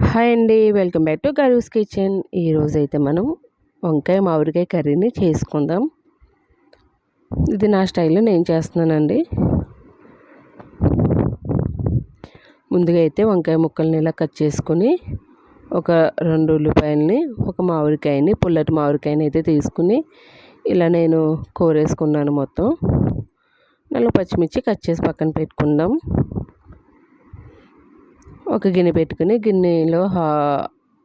Hi అండి welcome back to గరూస్ kitchen. ఈరోజు అయితే మనం వంకాయ మామిడికాయ కర్రీని చేసుకుందాం. ఇది నా స్టైల్లో నేను చేస్తున్నానండి. ముందుగా అయితే వంకాయ ముక్కల్ని ఇలా కట్ చేసుకుని ఒక రెండు ఉల్లిపాయలని ఒక మామిడికాయని పుల్లటి మామిడికాయని అయితే తీసుకుని ఇలా నేను కోరేసుకున్నాను మొత్తం. నల్ల పచ్చిమిర్చి కట్ చేసి పక్కన పెట్టుకుందాం. ఒక గిన్నె పెట్టుకుని గిన్నెలో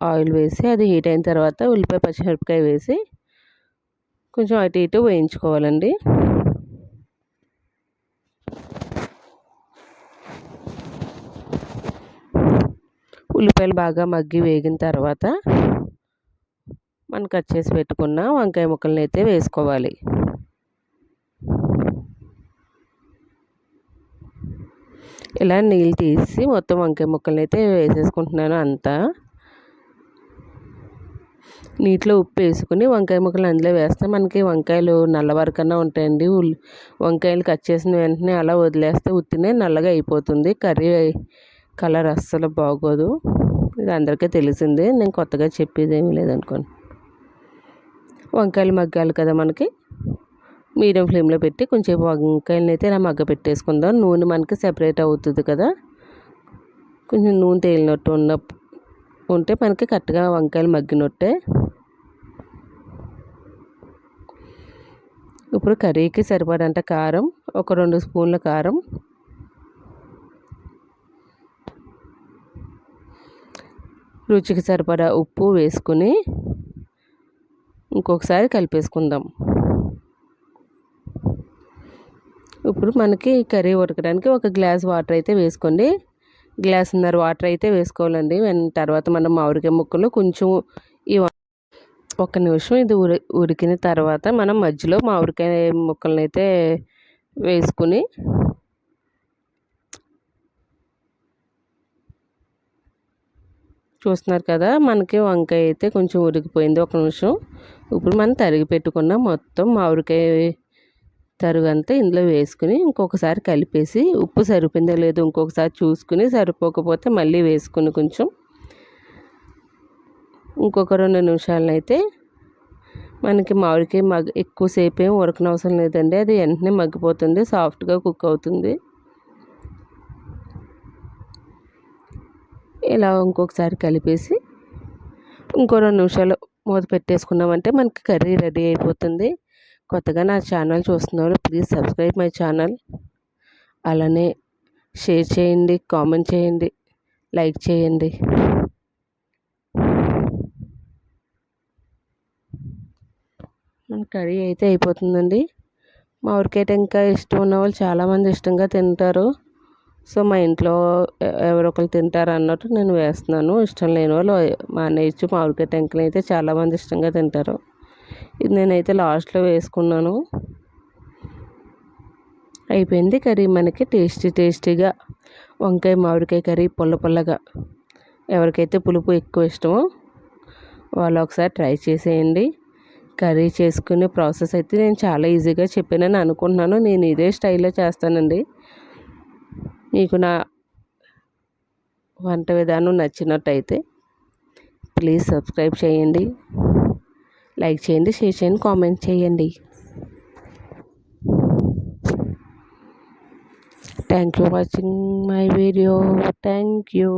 ఆయిల్ వేసి అది హీట్ అయిన తర్వాత ఉల్లిపాయ పచ్చిమిరపకాయ వేసి కొంచెం అటు ఇటు వేయించుకోవాలండి. ఉల్లిపాయలు బాగా మగ్గి వేగిన తర్వాత మనం కట్ చేసి పెట్టుకున్న వంకాయ ముక్కలని అయితే వేసుకోవాలి. ఇలా నీళ్ళు తీసి మొత్తం వంకాయ ముక్కల్ని అయితే వేసేసుకుంటున్నాను అంతా. నీటిలో ఉప్పు వేసుకుని వంకాయ ముక్కలు అందులో వేస్తే మనకి వంకాయలు నల్లవరకన్నా ఉంటాయండి. వంకాయలు కట్ చేసిన వెంటనే అలా వదిలేస్తే ఉత్తినే నల్లగా అయిపోతుంది. కర్రీ కలర్ అస్సలు బాగోదు. ఇది అందరికీ తెలిసిందే. నేను కొత్తగా చెప్పేది ఏమీ లేదనుకోండి వంకాయలు మగ్గాలి కదా మనకి. మీడియం ఫ్లేమ్లో పెట్టి కొంచెం వంకాయలను అయితే ఇలా మగ్గ పెట్టేసుకుందాం. నూనె మనకి సెపరేట్ అవుతుంది కదా. కొంచెం నూనె తేలినట్టు ఉన్న ఉంటే మనకి కరెక్ట్గా వంకాయలు మగ్గినట్టే ఇప్పుడు కర్రీకి సరిపడంత కారం ఒక రెండు స్పూన్ల కారం. రుచికి సరిపడా ఉప్పు వేసుకుని ఇంకొకసారి కలిపేసుకుందాం. ఇప్పుడు మనకి కర్రీ ఉడకడానికి ఒక గ్లాస్ వాటర్ అయితే వేసుకోండి. గ్లాసున్నర వాటర్ అయితే వేసుకోవాలండి. తర్వాత మనం మామిడికాయ ముక్కలు కొంచెం ఈ ఒక్క నిమిషం ఇది ఉడి ఉడికిన తర్వాత మనం మధ్యలో మామిడికాయ ముక్కలను అయితే వేసుకుని చూస్తున్నారు కదా మనకి వంకాయ అయితే కొంచెం ఉడికిపోయింది. ఒక నిమిషం. ఇప్పుడు మనం తరిగి పెట్టుకున్న మొత్తం మామిడికాయ తరుగంతా ఇందులో వేసుకుని ఇంకొకసారి కలిపేసి ఉప్పు సరిపోయిందో లేదో ఇంకొకసారి చూసుకుని సరిపోకపోతే మళ్ళీ వేసుకుని కొంచెం ఇంకొక రెండు నిమిషాలనైతే మనకి మామిడికాయ మగ్ ఎక్కువసేపు ఏం ఉడకనవసరం లేదండి. అది వెంటనే మగ్గిపోతుంది సాఫ్ట్గా కుక్ అవుతుంది. ఇలా ఇంకొకసారి కలిపేసి ఇంకో రెండు నిమిషాలు మూత పెట్టేసుకున్నామంటే మనకి కర్రీ రెడీ అయిపోతుంది. కొత్తగా నా ఛానల్ చూస్తున్నారు ప్లీజ్ సబ్స్క్రైబ్ మై ఛానల్ అలానే షేర్ చేయండి కామెంట్ చేయండి లైక్ చేయండి. మన కర్రీ అయితే అయిపోతుందండి. మామిడికాయ ఇంకా ఇష్టం ఉన్న వాళ్ళు చాలామంది ఇష్టంగా తింటారు. సో మా ఇంట్లో ఎవరొకరు తింటారు అన్నట్టు నేను వేస్తున్నాను. ఇష్టం లేని వాళ్ళు మానేయచ్చు మామిడికాయ టెంకలు అయితే చాలామంది ఇష్టంగా తింటారు. ఇది నేనైతే లాస్ట్లో వేసుకున్నాను. అయిపోయింది కర్రీ మనకి టేస్టీ టేస్టీగా. వంకాయ మామిడికాయ కర్రీ పుల్ల పుల్లగా. ఎవరికైతే పులుపు ఎక్కువ ఇష్టమో వాళ్ళు ఒకసారి ట్రై చేసేయండి. కర్రీ చేసుకునే ప్రాసెస్ అయితే నేను చాలా ఈజీగా చెప్పానని అనుకుంటున్నాను. నేను ఇదే స్టైల్లో చేస్తానండి. మీకు నా వంట విధానం నచ్చినట్టయితే ప్లీజ్ సబ్స్క్రైబ్ చేయండి. లైక్ చేయండి షేర్ చేయండి కామెంట్ చేయండి. Thank you watching my video thank you